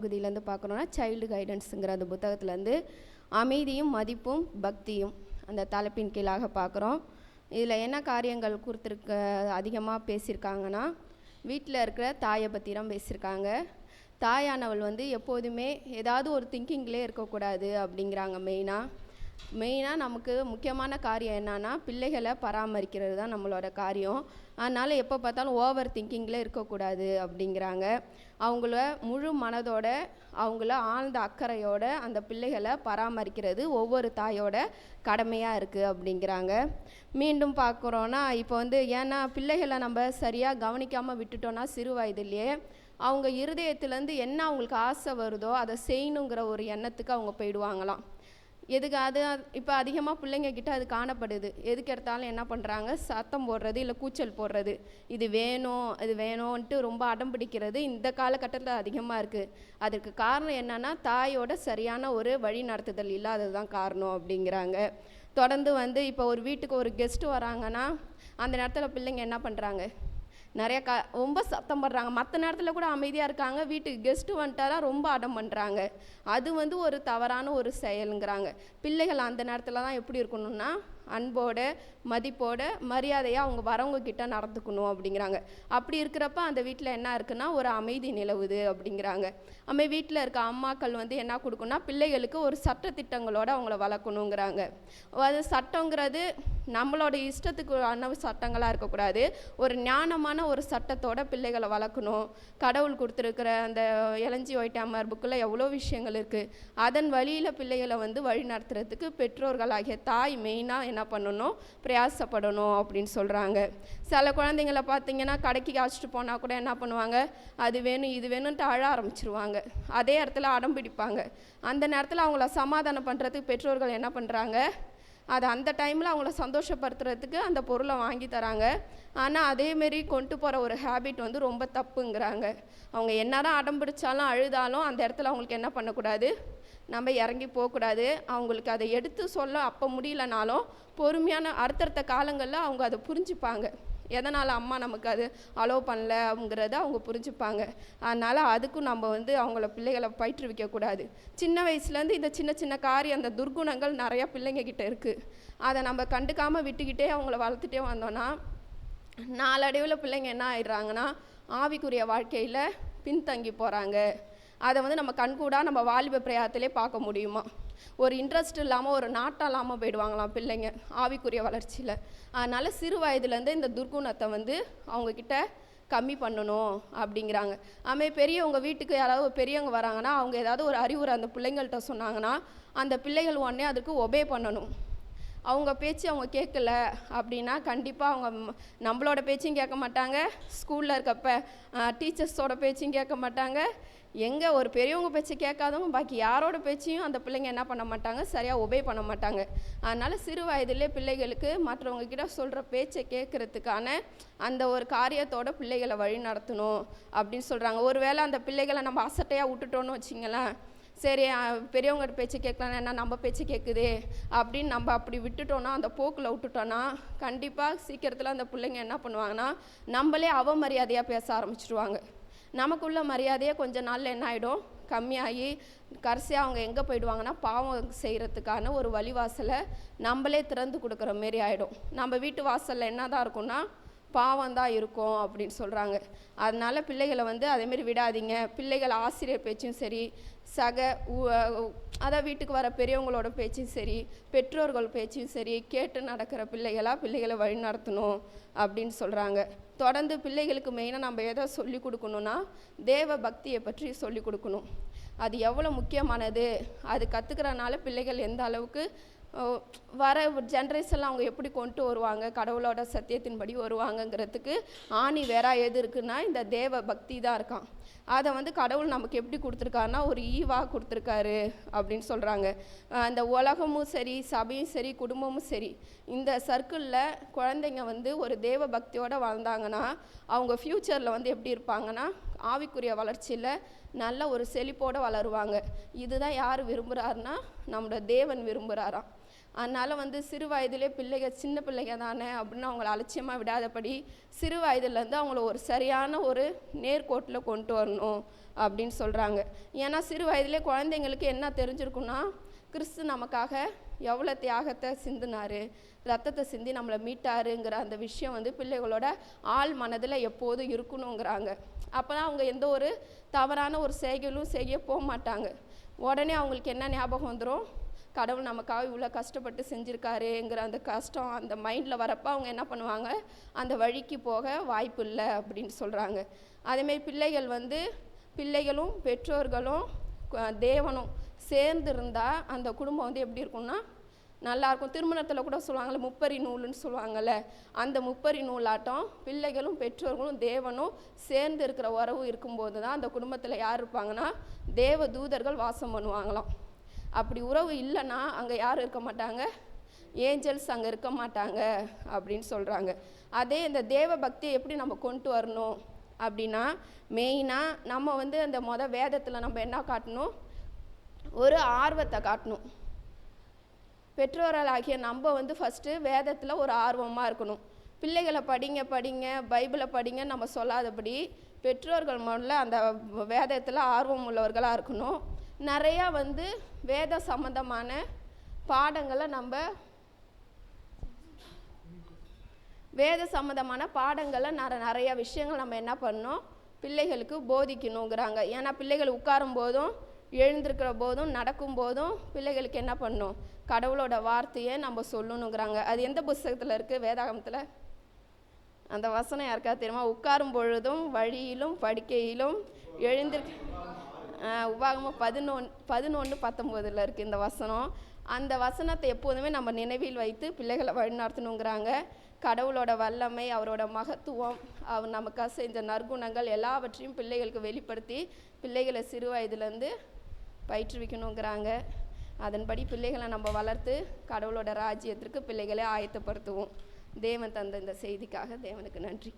பகுதியிலேருந்து பார்க்குறோன்னா சைல்டு கைடன்ஸுங்கிற அந்த புத்தகத்துலேருந்து அமைதியும் மதிப்பும் பக்தியும் அந்த தலைப்பின் கீழாக பார்க்குறோம். இதில் என்ன காரியங்கள் கொடுத்துருக்க அதிகமாக பேசியிருக்காங்கன்னா வீட்டில் இருக்கிற தாயை பற்றி தான் பேசியிருக்காங்க. தாயானவள் வந்து எப்போதுமே ஏதாவது ஒரு திங்கிங்லேயே இருக்கக்கூடாது அப்படிங்கிறாங்க மெயினாக மெயினாக நமக்கு முக்கியமான காரியம் என்னன்னா பிள்ளைகளை பராமரிக்கிறது தான் நம்மளோட காரியம். அதனால் எப்போ பார்த்தாலும் ஓவர் திங்கிங்கில் இருக்கக்கூடாது அப்படிங்கிறாங்க. அவங்கள முழு மனதோட அவங்கள ஆழ்ந்த அக்கறையோட அந்த பிள்ளைகளை பராமரிக்கிறது ஒவ்வொரு தாயோட கடமையாக இருக்குது அப்படிங்கிறாங்க. மீண்டும் பார்க்குறோன்னா இப்போ வந்து ஏன்னா பிள்ளைகளை நம்ம சரியாக கவனிக்காமல் விட்டுட்டோன்னா சிறு வயதிலேயே அவங்க இருதயத்துலேருந்து என்ன அவங்களுக்கு ஆசை வருதோ அதை செய்யணுங்கிற ஒரு எண்ணத்துக்கு அவங்க போயிடுவாங்களாம். எதுக்கு அது இப்போ அதிகமாக பிள்ளைங்க கிட்ட அது காணப்படுது. எதுக்கு எடுத்தாலும் என்ன பண்ணுறாங்க சத்தம் போடுறது இல்லை கூச்சல் போடுறது. இது வேணும் இது வேணும்ன்ட்டு ரொம்ப அடம் பிடிக்கிறது இந்த காலகட்டத்தில் அதிகமாக இருக்குது அதுக்கு காரணம் என்னன்னா தாயோட சரியான ஒரு வழி நடத்துதல் இல்லாதது தான் காரணம் அப்படிங்கிறாங்க. தொடர்ந்து வந்து இப்போ ஒரு வீட்டுக்கு ஒரு கெஸ்ட்டு வராங்கன்னா அந்த நேரத்தில் பிள்ளைங்க என்ன பண்ணுறாங்க நிறைய க ரொம்ப சத்தம் படுறாங்க. மற்ற நேரத்தில் கூட அமைதியாக இருக்காங்க. வீட்டுக்கு கெஸ்ட்டு வந்துட்டாரா ரொம்ப அடம் பண்ணுறாங்க அது வந்து ஒரு தவறான ஒரு செயலுங்கிறாங்க. பிள்ளைகள் அந்த நேரத்தில் தான் எப்படி இருக்கணும்னா அன்போட மதிப்போட மரியாதையாக அவங்க வரவங்க கிட்ட நடந்துக்கணும் அப்படிங்கிறாங்க. அப்படி இருக்கிறப்ப அந்த வீட்டில் என்ன இருக்குன்னா ஒரு அமைதி நிலவுது அப்படிங்கிறாங்க. நம்ம வீட்டில் இருக்க அம்மாக்கள் வந்து என்ன கொடுக்கணும்னா பிள்ளைகளுக்கு ஒரு சட்டத்திட்டங்களோடு அவங்கள வளர்க்கணுங்கிறாங்க. அது சட்டங்கிறது நம்மளோட இஷ்டத்துக்கு ஆன சட்டங்களாக இருக்கக்கூடாது. ஒரு ஞானமான ஒரு சட்டத்தோட பிள்ளைகளை வளர்க்கணும். கடவுள் கொடுத்துருக்கிற அந்த இளஞ்சி ஒயிட்டாமர் புக்கில் எவ்வளோ விஷயங்கள் இருக்குது அதன் வழியில் பிள்ளைகளை வந்து வழி நடத்துறதுக்கு பெற்றோர்களாகிய தாய் மெயினாக என்ன என்ன பண்ணணும்? பிரயாசப்படணும் அப்படின்னு சொல்கிறாங்க சில குழந்தைங்கள பார்த்தீங்கன்னா கடைக்கு அழைச்சிட்டு போனால் கூட என்ன பண்ணுவாங்க? அது வேணும் இது வேணும்ன்ட்டு அழ ஆரம்பிச்சிருவாங்க. அதே இடத்துல அடம் பிடிப்பாங்க. அந்த நேரத்தில் அவங்கள சமாதானம் பண்ணுறதுக்கு பெற்றோர்கள் என்ன பண்ணுறாங்க அது அந்த டைமில் அவங்கள சந்தோஷப்படுத்துறதுக்கு அந்த பொருளை வாங்கி தராங்க. ஆனால் அதேமாரி கொண்டு போகிற ஒரு ஹேபிட் வந்து ரொம்ப தப்புங்கிறாங்க. அவங்க என்னதான் அடம் பிடிச்சாலும் அழுதாலும் அந்த இடத்துல அவங்களுக்கு என்ன பண்ணக்கூடாது? நம்ம இறங்கி போகக்கூடாது. அவங்களுக்கு அதை எடுத்து சொல்ல அப்போ முடியலனாலும் பொறுமையான அடுத்தடுத்த காலங்களில் அவங்க அதை புரிஞ்சுப்பாங்க. எதனால் அம்மா நமக்கு அது அலோவ் பண்ணல அப்படிங்கிறத அவங்க புரிஞ்சுப்பாங்க. அதனால் அதுக்கும் நம்ம வந்து அவங்கள பிள்ளைகளை பயிற்றுவிக்கக்கூடாது சின்ன வயசுலேருந்து இந்த சின்ன சின்ன காரியம் அந்த துர்குணங்கள் நிறையா பிள்ளைங்கக்கிட்ட இருக்குது அதை நம்ம கண்டுக்காமல் விட்டுக்கிட்டே அவங்கள வளர்த்துட்டே வந்தோன்னா நாளடைவில் பிள்ளைங்க என்ன ஆயிடுறாங்கன்னா ஆவிக்குரிய வாழ்க்கையில் பின்தங்கி போகிறாங்க அதை வந்து நம்ம கண்கூடாக நம்ம வாலிப பிரயாத்திலே பார்க்க முடியுமா? ஒரு இன்ட்ரெஸ்ட் இல்லாமல் ஒரு நாட்டம் இல்லாமல் போயிடுவாங்களாம் பிள்ளைங்க ஆவிக்குரிய வளர்ச்சியில். அதனால் சிறு வயதுலேருந்து இந்த துர்க்குணத்தை வந்து அவங்கக்கிட்ட கம்மி பண்ணணும் அப்படிங்கிறாங்க. அதுமாதிரி பெரியவங்க வீட்டுக்கு யாராவது பெரியவங்க வராங்கன்னா அவங்க ஏதாவது ஒரு அறிவுரை அந்த பிள்ளைங்கள்ட்ட சொன்னாங்கன்னா அந்த பிள்ளைகள் உடனே அதுக்கு ஒபே பண்ணணும். அவங்க பேச்சு அவங்க கேட்கல அப்படின்னா கண்டிப்பாக அவங்க நம்மளோட பேச்சையும் கேட்க மாட்டாங்க. ஸ்கூலில் இருக்கப்ப டீச்சர்ஸோட பேச்சையும் கேட்க மாட்டாங்க. எங்கே ஒரு பெரியவங்க பேச்சு கேட்காதவங்க பாக்கி யாரோட பேச்சையும் அந்த பிள்ளைங்க என்ன பண்ண மாட்டாங்க? சரியாக ஒபே பண்ண மாட்டாங்க. அதனால் சிறு வயதிலே பிள்ளைகளுக்கு மற்றவங்க கிட்ட சொல்கிற பேச்சை கேட்குறதுக்கான அந்த ஒரு காரியத்தோட பிள்ளைகளை வழி நடத்தணும் அப்படின்னு சொல்கிறாங்க ஒருவேளை அந்த பிள்ளைகளை நம்ம அசட்டையாக விட்டுட்டோன்னு வச்சிங்களேன் சரி பெரியவங்க பேச்சு கேட்கலாம் என்ன? நம்ம பேச்சு கேட்குது. அப்படின்னு நம்ம அப்படி விட்டுட்டோன்னா அந்த போக்கில் விட்டுட்டோன்னா கண்டிப்பாக சீக்கிரத்தில் அந்த பிள்ளைங்க என்ன பண்ணுவாங்கன்னா நம்மளே அவமரியாதையாக பேச ஆரம்பிச்சிடுவாங்க நமக்குள்ள மரியாதையே கொஞ்ச நாளில் என்ன ஆகிடும் கம்மியாகி கடைசியாக அவங்க எங்கே போயிடுவாங்கன்னா பாவம் செய்கிறதுக்கான ஒரு வழிவாசலை நம்மளே திறந்து கொடுக்குற மாரி ஆகிடும் நம்ம வீட்டு வாசலில் என்ன தான் இருக்குன்னா பாவம் தான் இருக்கும் அப்படின்னு சொல்கிறாங்க அதனால் பிள்ளைகளை வந்து அதேமாரி விடாதீங்க. பிள்ளைகள் ஆசிரியர் பேச்சும் சரி சக உ- அதான் வீட்டுக்கு வர பெரியவங்களோட பேச்சும் சரி பெற்றோர்கள் பேச்சும் சரி கேட்டு நடக்கிற பிள்ளைகளாக பிள்ளைகளை வழிநடத்தணும் அப்படின்னு சொல்கிறாங்க தொடர்ந்து பிள்ளைகளுக்கு மெயினாக நம்ம எதை சொல்லி கொடுக்கணும்னா தேவ பக்தியை பற்றி சொல்லி கொடுக்கணும். அது எவ்வளோ முக்கியமானது? அது கற்றுக்கிறனால பிள்ளைகள் எந்த அளவுக்கு வர ஜென்ரேஷன்லாம் அவங்க எப்படி கொண்டு வருவாங்க? கடவுளோட சத்தியத்தின்படி வருவாங்கங்கிறதுக்கு ஆணி வேற எது இருக்குன்னா இந்த தேவ பக்தி தான் இருக்கான். அதை வந்து கடவுள் நமக்கு எப்படி கொடுத்துருக்காருன்னா ஒரு ஈவாக கொடுத்துருக்காரு அப்படின்னு சொல்கிறாங்க அந்த உலகமும் சரி சபையும் சரி குடும்பமும் சரி இந்த சர்க்கிளில் குழந்தைங்க வந்து ஒரு தேவ பக்தியோடு வாழ்ந்தாங்கன்னா அவங்க ஃப்யூச்சரில் வந்து எப்படி இருப்பாங்கன்னா ஆவிக்குரிய வளர்ச்சியில் நல்ல ஒரு செழிப்போடு வளருவாங்க. இதுதான் யார் விரும்புகிறாருன்னா நம்மளோட தேவன் விரும்புகிறாராம் அதனால் வந்து சிறு வயதிலே பிள்ளைங்க சின்ன பிள்ளைங்க தானே அப்படின்னு அவங்கள அலட்சியமாக விடாதபடி சிறு வயதுலேருந்து அவங்கள ஒரு சரியான ஒரு நேர்கோட்டில் கொண்டு வரணும் அப்படின்னு சொல்கிறாங்க ஏன்னா சிறு வயதிலே குழந்தைங்களுக்கு என்ன தெரிஞ்சிருக்குன்னா கிறிஸ்து நமக்காக எவ்வளோ தியாகத்தை சிந்தினார் ரத்தத்தை சிந்தி நம்மளை மீட்டாருங்கிற அந்த விஷயம் வந்து பிள்ளைகளோட ஆள் மனதில் எப்போதும் இருக்கணுங்கிறாங்க. அப்போ தான் அவங்க எந்த ஒரு தவறான ஒரு செய்கையிலும் செய்ய போக மாட்டாங்க. உடனே அவங்களுக்கு என்ன ஞாபகம் வந்துடும் கடவுள் நமக்காக இவ்வளோ கஷ்டப்பட்டு செஞ்சுருக்காருங்கிற அந்த கஷ்டம் அந்த மைண்டில் வரப்போ அவங்க என்ன பண்ணுவாங்க? அந்த வழிக்கு போக வாய்ப்பு இல்லை அப்படின்னு சொல்கிறாங்க அதேமாரி பிள்ளைகள் வந்து பிள்ளைகளும் பெற்றோர்களும் தேவனும் சேர்ந்து இருந்தால் அந்த குடும்பம் வந்து எப்படி இருக்கும்னா நல்லா இருக்கும். திருமணத்தில் கூட சொல்லுவாங்கள்ல முப்பரி நூலுன்னு சொல்லுவாங்கள்ல அந்த முப்பரி நூலாட்டம் பிள்ளைகளும் பெற்றோர்களும் தேவனும் சேர்ந்து இருக்கிற உறவு இருக்கும்போது தான் அந்த குடும்பத்தில் யார் இருப்பாங்கன்னா தேவ தூதர்கள் வாசம் பண்ணுவாங்களாம். அப்படி உறவு இல்லைன்னா அங்கே யாரும் இருக்க மாட்டாங்க. ஏஞ்சல்ஸ் அங்கே இருக்க மாட்டாங்க அப்படின்னு சொல்கிறாங்க அதே இந்த தேவ பக்தியை எப்படி நம்ம கொண்டு வரணும் அப்படின்னா மெயினாக நம்ம வந்து அந்த மொதல் வேதத்தில் நம்ம என்ன காட்டணும்? ஒரு ஆர்வத்தை காட்டணும். பெற்றோர்களாகிய நம்ம வந்து ஃபஸ்ட்டு வேதத்தில் ஒரு ஆர்வமாக இருக்கணும். பிள்ளைகளை படிங்க படிங்க பைபிளை படிங்க நம்ம சொல்லாதபடி பெற்றோர்கள் முதல்ல அந்த வேதத்தில் ஆர்வம் உள்ளவர்களாக இருக்கணும். நிறையா வந்து வேத சம்மந்தமான பாடங்களை நம்ம வேத சம்மந்தமான பாடங்களை நிற நிறையா விஷயங்கள் நம்ம என்ன பண்ணோம் பிள்ளைகளுக்கு போதிக்கணுங்கிறாங்க. ஏன்னா பிள்ளைகள் உட்காரும் போதும் எழுந்திருக்கிற போதும் நடக்கும் போதும் பிள்ளைகளுக்கு என்ன பண்ணும் கடவுளோட வார்த்தையை நம்ம சொல்லணுங்கிறாங்க. அது எந்த புஸ்தகத்தில் இருக்குது வேதாகமத்தில்? அந்த வசனம் யாருக்கா தெரியுமா? உட்காரும் பொழுதும் வழியிலும் படுக்கையிலும் எழுந்திருக்க உபாகமம் பதினொன் பதினொன்று பத்தொம்போதில் இருக்குது இந்த வசனம். அந்த வசனத்தை எப்போதுமே நம்ம நினைவில் வைத்து பிள்ளைகளை வழிநடத்தணுங்கிறாங்க. கடவுளோட வல்லமை அவரோட மகத்துவம் அவர் நமக்காக செஞ்ச நற்குணங்கள் எல்லாவற்றையும் பிள்ளைகளுக்கு வெளிப்படுத்தி பிள்ளைகளை சிறு வயதுலேருந்து பயிற்றுவிக்கணுங்கிறாங்க. அதன்படி பிள்ளைகளை நம்ம வளர்த்து கடவுளோட ராஜ்யத்திற்கு பிள்ளைகளை ஆயத்தப்படுத்துவோம். தேவன் தந்த இந்த செய்திக்காக தேவனுக்கு நன்றி.